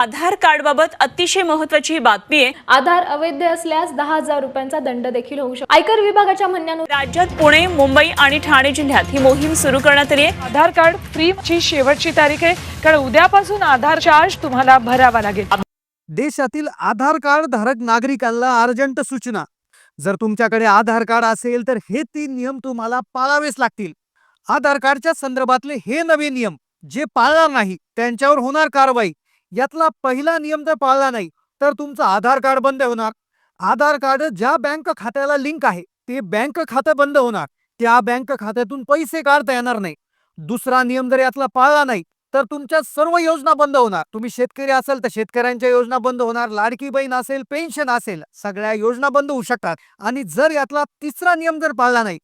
आधार card बाबत अतिशय महत्वाची बातमी आहे. आधार अवैध असल्यास दहा हजार रुपयांचा दंड देखील होऊ शकतो. आयकर विभागाच्या म्हणण्यानुसार राज्यात पुणे मुंबई आणि ठाणे जिल्ह्यात ही मोहीम सुरू करण्यात आली आहे. आधार कार्ड फ्री ची शेवटची तारीख आहे. कारण उद्यापासून आधार चार्ज तुम्हाला भरावा लागेल. देशातील आधार कार्ड धारक नागरिकांना अर्जंट सूचना. जर तुमच्याकडे आधार कार्ड असेल तर हे तीन नियम तुम्हाला पाळावेच लागतील. आधार कार्डच्या संदर्भातले हे नवे नियम जे पाळणार नाही त्यांच्यावर होणार कारवाई. यातला पहिला नियम जर पाळला नाही तर तुमचं आधार कार्ड बंद होणार. आधार कार्ड ज्या बँक खात्याला लिंक आहे ते बँक खातं बंद होणार. त्या बँक खात्यातून पैसे काढता येणार नाही. दुसरा नियम जर यातला पाळला नाही तर तुमच्या सर्व योजना बंद होणार. तुम्ही शेतकरी असाल तर शेतकऱ्यांच्या योजना बंद होणार. लाडकी बहीण असेल पेन्शन असेल सगळ्या योजना बंद होऊ शकतात. आणि जर यातला तिसरा नियम जर पाळला नाही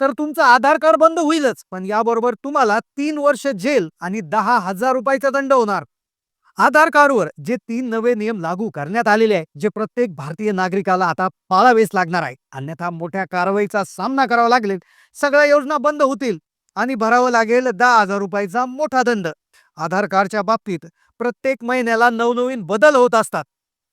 तर तुमचं आधार कार्ड बंद होईलच. पण याबरोबर तुम्हाला तीन वर्ष जेल आणि दहा हजार रुपयाचा दंड होणार. आधार कार्डवर जे तीन नवे नियम लागू करण्यात आलेले आहे जे प्रत्येक भारतीय नागरिकाला आता पाळावेच लागणार आहे अन्यथा मोठ्या कारवाईचा सामना करावा लागेल. सगळ्या योजना बंद होतील आणि भरावं लागेल दहा हजार रुपयाचा मोठा दंड. आधार कार्डच्या बाबतीत प्रत्येक महिन्याला नवनवीन बदल होत असतात.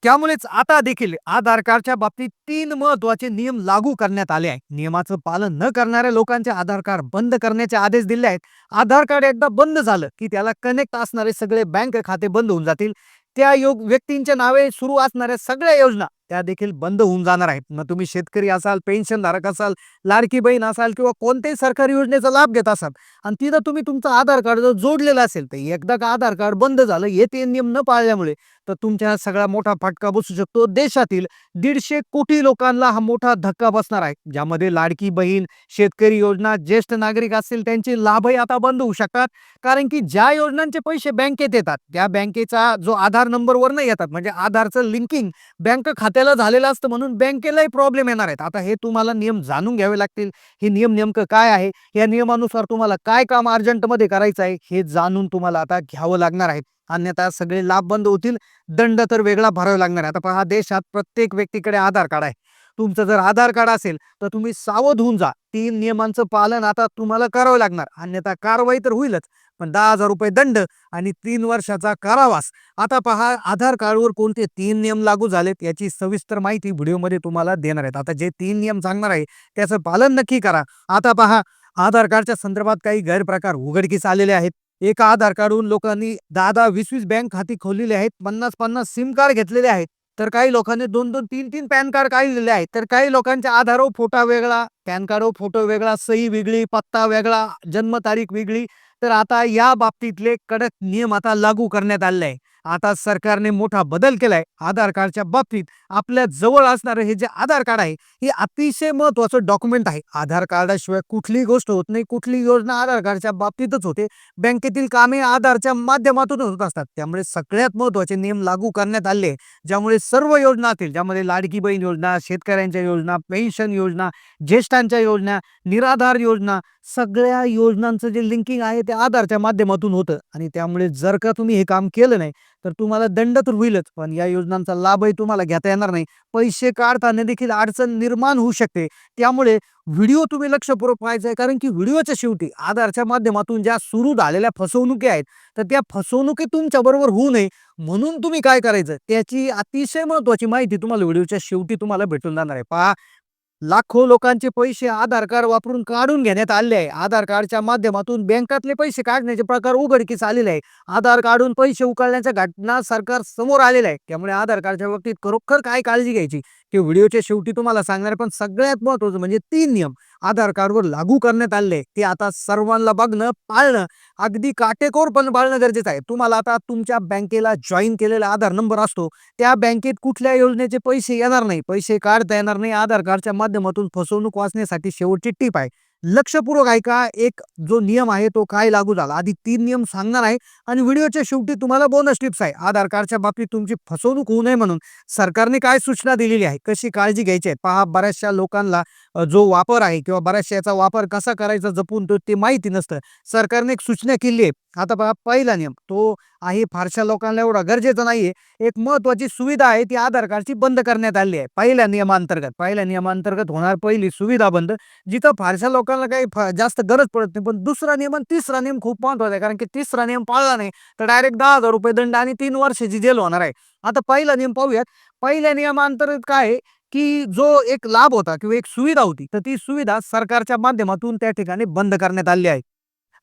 त्यामुळेच आता देखील आधार कार्डच्या बाबतीत तीन महत्त्वाचे नियम लागू करण्यात आले आहे नियमाचं पालन न करणाऱ्या लोकांचे आधार कार्ड बंद करण्याचे आदेश दिले आहेत. आधार कार्ड एकदा बंद झालं की त्याला कनेक्ट असणारे सगळे बँक खाते बंद होऊन जातील. त्या योग व्यक्तींच्या नावे सुरू असणाऱ्या सगळ्या योजना त्या देखील बंद होऊन जाणार आहेत. मग तुम्ही शेतकरी असाल पेन्शनधारक असाल लाडकी बहीण असाल किंवा कोणत्याही सरकारी योजनेचा लाभ घेत असाल आणि तिथं तुम्ही तुमचं आधार कार्ड जर जोडलेलं असेल तर एकदा का आधार कार्ड बंद झालं हे ते नियम न पाळल्यामुळे तर तुमच्या सगळा मोठा फटका बसू शकतो. देशातील दीडशे कोटी लोकांना हा मोठा धक्का बसणार आहे ज्यामध्ये लाडकी बहीण शेतकरी योजना ज्येष्ठ नागरिक असतील त्यांचे लाभही आता बंद होऊ शकतात. कारण की ज्या योजनांचे पैसे बँकेत येतात त्या बँकेचा जो आधार नंबरवर नाही येतात म्हणजे आधारचं लिंकिंग बँक त्याला झालेलं असतं म्हणून बँकेलाही प्रॉब्लेम येणार आहेत. आता हे तुम्हाला नियम जाणून घ्यावे लागतील. हे नियम नेमकं काय आहे? या नियमानुसार तुम्हाला काय काम अर्जंटमध्ये करायचं आहे? हे जाणून तुम्हाला आता घ्यावं लागणार आहे. अन्यथा सगळे लाभ बंद होतील. दंड तर वेगळा भरावा लागणार आहे. आता पहा देशात प्रत्येक व्यक्तीकडे आधार कार्ड आहे. तुमचं जर आधार कार्ड असेल तर तुम्ही सावध होऊन जा. तीन नियमांचं पालन आता तुम्हाला करावं लागणार. अन्यथा कारवाई तर होईलच. पण दहा हजार रुपये दंड आणि तीन वर्षाचा कारावास. आता पहा आधार कार्डवर कोणते तीन नियम लागू झालेत याची सविस्तर माहिती व्हिडिओमध्ये तुम्हाला देणार आहेत. आता जे तीन नियम सांगणार आहे त्याचं पालन नक्की करा. आता पहा आधार कार्डच्या संदर्भात काही गैरप्रकार उघडकीस आलेले आहेत. एका आधार कार्डहून लोकांनी दहा दहा वीस वीस बँक खाती खोललेली आहेत. पन्नास पन्नास सिम कार्ड घेतलेले आहेत. तर काही लोकांनी दोन दोन तीन तीन पॅन कार्ड काढलेले आहेत. तर काही लोकांच्या आधारवर फोटो वेगळा पॅन कार्डवर फोटो वेगळा सही वेगळी पत्ता वेगळा जन्मतारीख वेगळी. तर आता या बाबतीतले कडक नियम आता लागू करण्यात आले आहे आता सरकारने मोठा बदल केलाय. आधार कार्डच्या बाबतीत आपल्या जवळ असणारं हे जे आधार कार्ड आहे हे अतिशय महत्वाचं डॉक्युमेंट आहे. आधार कार्डाशिवाय कुठलीही गोष्ट होत नाही. कुठली योजना आधार कार्डच्या बाबतीतच होते. बँकेतील कामे आधारच्या माध्यमातून होत असतात. त्यामुळे सगळ्यात महत्त्वाचे नियम लागू करण्यात आले ज्यामुळे सर्व योजना असतील ज्यामध्ये लाडकी बहीण योजना शेतकऱ्यांच्या योजना पेन्शन योजना ज्येष्ठांच्या योजना निराधार योजना सगळ्या योजनांचं जे लिंकिंग आहे ते आधारच्या माध्यमातून होतं. आणि त्यामुळे जर का तुम्ही हे काम केलं नाही तर तुम्हाला दंड तर होईलच पण या योजनांचा लाभही तुम्हाला घेता येणार नाही. पैसे काढताना देखील अडचण निर्माण होऊ शकते. त्यामुळे व्हिडिओ तुम्ही लक्षपूर्वक पाहायचा आहे कारण की व्हिडिओच्या शेवटी आधारच्या माध्यमातून ज्या सुरू झालेल्या फसवणुकी आहेत तर त्या फसवणुकी तुमच्या बरोबर होऊ नये. म्हणून तुम्ही काय करायचं? त्याची अतिशय महत्वाची माहिती तुम्हाला व्हिडिओच्या शेवटी तुम्हाला भेटून जाणार आहे. पहा लाखो लोकांचे पैसे आधार कार्ड वापरून काढून घेण्यात आले आहे. आधार कार्डच्या माध्यमातून बँकातले पैसे काढण्याचे प्रकार उघडकीस आलेले आहे. आधार कार्डून पैसे उकळण्याच्या घटना सरकार समोर आलेल्या आहे. त्यामुळे आधार कार्डच्या बाबतीत खरोखर काय काळजी घ्यायची? ते व्हिडिओच्या शेवटी तुम्हाला सांगणार पण सगळ्यात महत्वाचं म्हणजे तीन नियम आधार कार्डवर लागू करण्यात आले. ते आता सर्वांना बघणं पाळणं अगदी काटेकोरपण पाळणं गरजेचं आहे. तुम्हाला आता तुमच्या बँकेला जॉईन केलेला आधार नंबर असतो त्या बँकेत कुठल्या योजनेचे पैसे येणार नाही. पैसे काढता येणार नाही. आधार कार्डच्या माध्यमातून फसवणूक वाचण्यासाठी शेवटची टीप आहे. लक्षपूर्वक ऐका. एक जो नियम आहे तो काय लागू झाला? आधी तीन नियम सांगणार आहे आणि व्हिडिओच्या शेवटी तुम्हाला बोनस टिप्स आहे. आधार कार्डच्या बाबतीत तुमची फसवणूक होऊ नये म्हणून सरकारने काय सूचना दिलेली आहे? कशी काळजी घ्यायची आहे? पहा बऱ्याचशा लोकांना जो वापर आहे किंवा बऱ्याचशा याचा वापर कसा करायचा जपून तो ते माहिती नसतं. सरकारने एक सूचना केली आहे. आता पहा पहिला नियम तो आहे फारशा लोकांना एवढा गरजेचा नाहीये. एक महत्वाची सुविधा आहे ती आधार कार्डची बंद करण्यात आली आहे. पहिल्या नियमांतर्गत पहिल्या नियमांतर्गत होणार पहिली सुविधा बंद जिथं फारशा लोकांना काही जास्त गरज पडत नाही. पण दुसरा नियम आणि तिसरा नियम खूप महत्त्वाचा आहे. कारण की तिसरा नियम पाळला नाही तर डायरेक्ट दहा हजार रुपये दंड आणि तीन वर्षाची जेल होणार आहे. आता पहिला नियम पाहूयात. पहिल्या नियमांतर्गत काय आहे की जो एक लाभ होता किंवा एक सुविधा होती तर ती सुविधा सरकारच्या माध्यमातून त्या ठिकाणी बंद करण्यात आली आहे.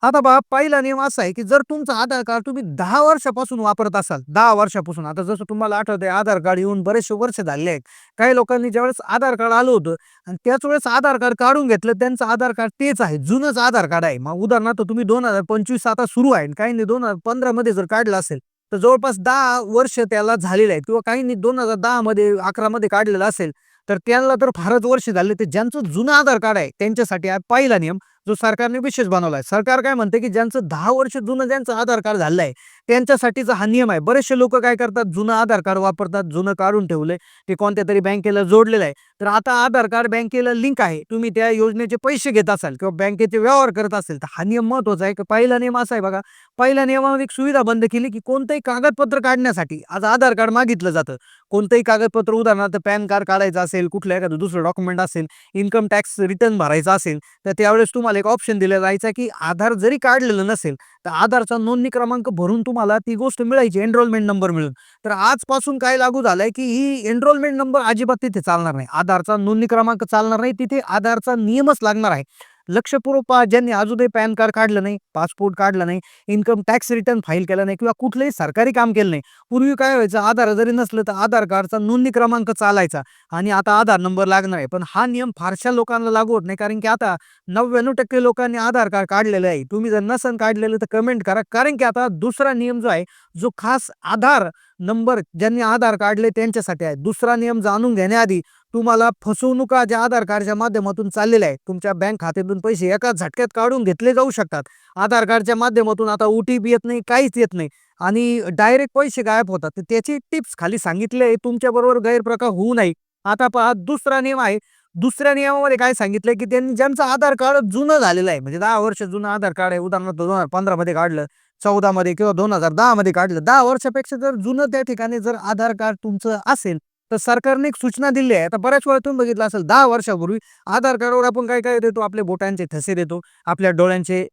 आता बघा पहिला नियम असा आहे की जर तुमचं आधार कार्ड तुम्ही दहा वर्षापासून वापरत असाल दहा वर्षापासून आता जसं तुम्हाला आठवतंय आधार कार्ड येऊन बरेचसे वर्ष झाले आहेत. काही लोकांनी ज्यावेळेस आधार कार्ड आलं होतं आणि त्याच वेळेस आधार कार्ड काढून घेतलं त्यांचं आधार कार्ड तेच आहे जुनंच आधार कार्ड आहे. मग उदाहरणार्थ तुम्ही दोन हजार पंचवीस आता सुरू आहे आणि काहींनी दोन हजार पंधरामध्ये जर काढलं असेल तर जवळपास दहा वर्ष त्याला झालेलं आहे किंवा काहींनी दोन हजार दहामध्ये अकरामध्ये काढलेलं असेल तर त्यांना तर फारच वर्ष झाले ते ज्यांचं जुनं आधार कार्ड आहे त्यांच्यासाठी पहिला नियम जो सरकारने विशेष बनवला आहे सरकार काय म्हणते की ज्यांचं दहा वर्ष जुनं ज्यांचं आधार कार्ड झालं आहे त्यांच्यासाठीचा हा नियम आहे. बरेचसे लोक काय करतात जुनं आधार कार्ड वापरतात जुनं काढून ठेवलंय ते कोणत्या तरी बँकेला जोडलेलं आहे. तर आता आधार कार्ड बँकेला लिंक आहे तुम्ही त्या योजनेचे पैसे घेत असाल किंवा बँकेचे व्यवहार करत असेल तर हा नियम महत्त्वाचा आहे. की पहिला नियम असा आहे बघा पहिल्या नियमामध्ये एक सुविधा बंद केली की कोणतंही कागदपत्र काढण्यासाठी आज आधार कार्ड मागितलं जातं. कोणतंही कागदपत्र उदाहरणार्थ पॅन कार्ड काढायचं असेल कुठलं एखादं दुसरं डॉक्युमेंट असेल इन्कम टॅक्स रिटर्न भरायचा असेल तर त्यावेळेस तुम्हाला एक ऑप्शन दिलं जायचं की आधार जरी काढलेलं नसेल तर आधारचा नोंदणी क्रमांक भरून तुम्हाला ती गोष्ट मिळायची एनरोलमेंट नंबर मिळून. तर आजपासून काय लागू झालंय की ही एनरोलमेंट नंबर अजिबात तिथे चालणार नाही. आधारचा नोंदणी क्रमांक चालणार नाही तिथे आधारचा नियमच लागणार आहे. लक्षपूर्वक पहा ज्यांनी अजूनही पॅन कार्ड काढलं नाही पासपोर्ट काढलं नाही इन्कम टॅक्स रिटर्न फाईल केलं नाही किंवा कुठलंही सरकारी काम केलं नाही पूर्वी काय व्हायचं आधार जरी नसलं तर आधार कार्डचा नोंदणी क्रमांक चालायचा आणि आता आधार नंबर लागणार आहे. पण हा नियम फारशा लोकांना लागू होत नाही कारण की आता नव्याण्णव टक्के लोकांनी आधार कार्ड काढलेलं आहे. तुम्ही जर नसन काढलेलं तर कमेंट करा कारण की आता दुसरा नियम जो आहे जो खास आधार नंबर ज्यांनी आधार काढले त्यांच्यासाठी आहे. दुसरा नियम जाणून घेण्याआधी तुम्हाला फसवणुका ज्या आधार कार्डच्या माध्यमातून चाललेल्या आहेत तुमच्या बँक खात्यातून पैसे एका झटक्यात काढून घेतले जाऊ शकतात. आधार कार्डच्या माध्यमातून आता ओ टी पी येत नाही काहीच येत नाही. आणि डायरेक्ट पैसे गायब होतात. तर त्याची टिप्स खाली सांगितले आहे. तुमच्याबरोबर गैरप्रकार होऊ नये. आता पहा दुसरा नियम आहे. दुसऱ्या नियमामध्ये काय सांगितलंय की त्यांनी ज्यांचं आधार कार्ड जुनं झालेलं आहे म्हणजे दहा वर्ष जुनं आधार कार्ड आहे उदाहरणार्थ दोन हजार पंधरामध्ये काढलं चौदामध्ये किंवा दोन हजार दहामध्ये काढलं दहा वर्षापेक्षा जर जुनं त्या ठिकाणी जर आधार कार्ड तुमचं असेल तर सरकारने एक सूचना दिली आहे. आता बऱ्याच वेळा तुम्ही बघितलं असेल दहा वर्षापूर्वी आधार कार्डवर आपण काय काय देतो? आपल्या बोटांचे ठसे देतो. आपल्या डोळ्यांचे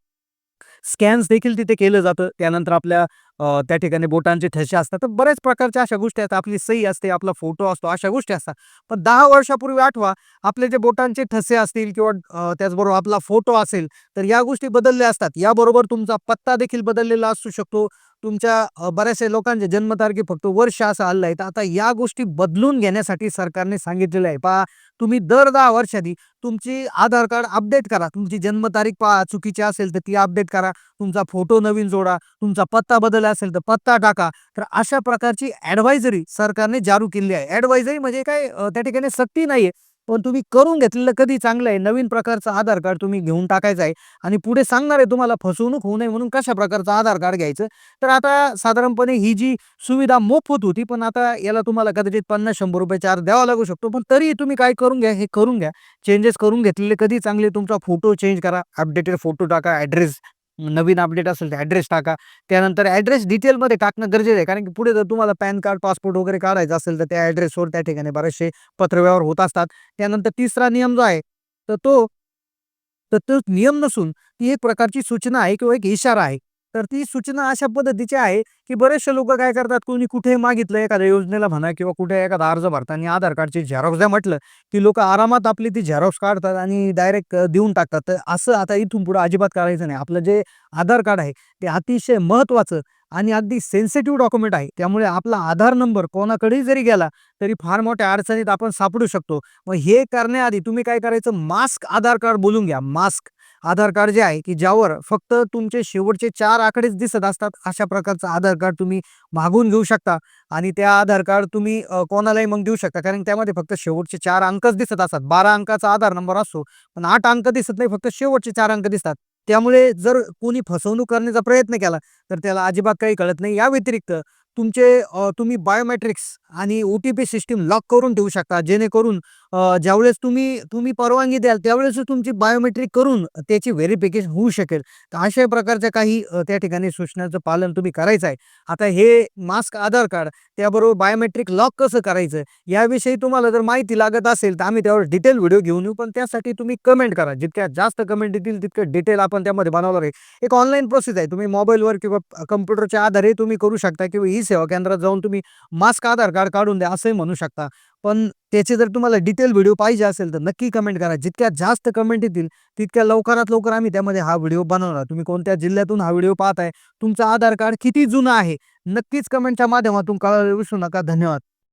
स्कॅन्स देखील तिथे केलं जातं. त्यानंतर आपल्या त्या ठिकाणी बोटांचे ठसे असतात. तर बऱ्याच प्रकारच्या अशा गोष्टी असतात आपली सही असते आपला फोटो असतो अशा गोष्टी असतात. पण दहा वर्षापूर्वी आठवा आपले जे बोटांचे ठसे असतील किंवा त्याचबरोबर आपला फोटो असेल तर या गोष्टी बदलल्या असतात. याबरोबर तुमचा पत्ता देखील बदललेला असू शकतो. तुमच्या बऱ्याचशा लोकांच्या जन्मतारखे फक्त वर्ष असं आलं आहे. तर आता या गोष्टी बदलून घेण्यासाठी सरकारने सांगितलेलं आहे. पहा तुम्ही दर दहा वर्षांनी तुमची आधार कार्ड अपडेट करा. तुमची जन्मतारीख पहा चुकीची असेल तर ती अपडेट करा. तुमचा फोटो नवीन जोडा. तुमचा पत्ता बदल असेल तर पत्ता टाका. तर अशा प्रकारची ॲडवायझरी सरकारने जारू केली आहे. ॲडवायझरी म्हणजे काय त्या ठिकाणी सक्ती नाहीये पण तुम्ही करून घेतलेलं कधी चांगलं आहे? नवीन प्रकारचं आधार कार्ड तुम्ही घेऊन टाकायचं आहे आणि पुढे सांगणार आहे तुम्हाला फसवणूक होऊ नये म्हणून कशा प्रकारचं आधार कार्ड घ्यायचं? तर आता साधारणपणे ही जी सुविधा मोफत होती पण आता याला तुम्हाला कदाचित पन्नास शंभर रुपये चार्ज द्यावा लागू शकतो. पण तरीही तुम्ही काय करून घ्या हे करून घ्या. चेंजेस करून घेतलेले कधी चांगले? तुमचा फोटो चेंज करा अपडेटेड फोटो टाका ॲड्रेस नवीन अपडेट असेल तर ॲड्रेस टाका. त्यानंतर ॲड्रेस डिटेलमध्ये टाकणं गरजेचं आहे. कारण की पुढे जर तुम्हाला पॅन कार्ड पासपोर्ट वगैरे काढायचं असेल तर त्या ॲड्रेसवर त्या ठिकाणी बरेचसे पत्रव्यवहार होत असतात. त्यानंतर तिसरा नियम जो आहे तर तो तर तो नियम नसून ती एक प्रकारची सूचना आहे किंवा एक इशारा आहे. तर ती सूचना अशा पद्धतीची आहे की बरेचसे लोक काय करतात कोणी कुठे मागितलं एखाद्या योजनेला म्हणा किंवा कुठे एखादा अर्ज भरताना आधार कार्डची झेरॉक्स द्या म्हटलं की लोक आरामात आपली ती झेरॉक्स काढतात आणि डायरेक्ट देऊन टाकतात. तर असं आता इथून पुढे अजिबात करायचं नाही. आपलं जे आधार कार्ड आहे ते अतिशय महत्त्वाचं आणि अगदी सेन्सिटिव्ह डॉक्युमेंट आहे. त्यामुळे आपला आधार नंबर कोणाकडेही जरी गेला तरी फार मोठ्या अडचणीत आपण सापडू शकतो. मग हे करण्याआधी तुम्ही काय करायचं? मास्क आधार कार्ड बोलून घ्या. मास्क. आधार कार्ड जे आहे की ज्यावर फक्त तुमचे शेवटचे चार आकडेच दिसत असतात अशा प्रकारचं आधार कार्ड तुम्ही मागून घेऊ शकता आणि त्या आधार कार्ड तुम्ही कोणालाही मग देऊ शकता. कारण त्यामध्ये फक्त शेवटचे चार अंकच दिसत असतात. बारा अंकाचा आधार नंबर असतो पण आठ अंक दिसत नाही फक्त शेवटचे चार अंक दिसतात. त्यामुळे जर कोणी फसवणूक करण्याचा प्रयत्न केला तर त्याला अजिबात काही कळत नाही. या व्यतिरिक्त तुमचे तुम्ही बायोमेट्रिक्स आणि O T P system lock करून ठेवू शकता जेणेकरून ज्यावेळेस तुम्ही तुम्ही परवानगी द्याल त्यावेळेस तुमची बायोमेट्रिक करून त्याची व्हेरिफिकेशन होऊ शकेल. तर अशा प्रकारच्या काही त्या ठिकाणी सूचनांचं पालन तुम्ही करायचं आहे. आता हे मास्क आधार कार्ड त्याबरोबर बायोमेट्रिक लॉक कसं करायचं याविषयी तुम्हाला जर माहिती लागत असेल तर आम्ही त्यावर डिटेल व्हिडिओ घेऊन येऊ. पण त्यासाठी तुम्ही कमेंट करा. जितक्या जास्त कमेंट येतील तितकं डिटेल आपण त्यामध्ये बनवणार आहे. एक ऑनलाईन प्रोसेस आहे. तुम्ही मोबाईलवर किंवा कम्प्युटरच्या आधारे तुम्ही करू शकता किंवा ई सेवा केंद्रात जाऊन तुम्ही मास्क आधार कार्ड काढून द्या असंही म्हणू शकता. पण त्याचे जर तुम्हाला डिटेल व्हिडिओ पाहिजे असेल तर नक्की कमेंट करा. जितक्या जास्त कमेंट येतील तितक्या लवकरात लवकर आम्ही त्यामध्ये हा व्हिडिओ बनवणार. तुम्ही कोणत्या जिल्ह्यातून हा व्हिडिओ पाहताय तुमचं आधार कार्ड किती जुनं आहे नक्कीच कमेंटच्या माध्यमातून कळायला विसरू नका. धन्यवाद.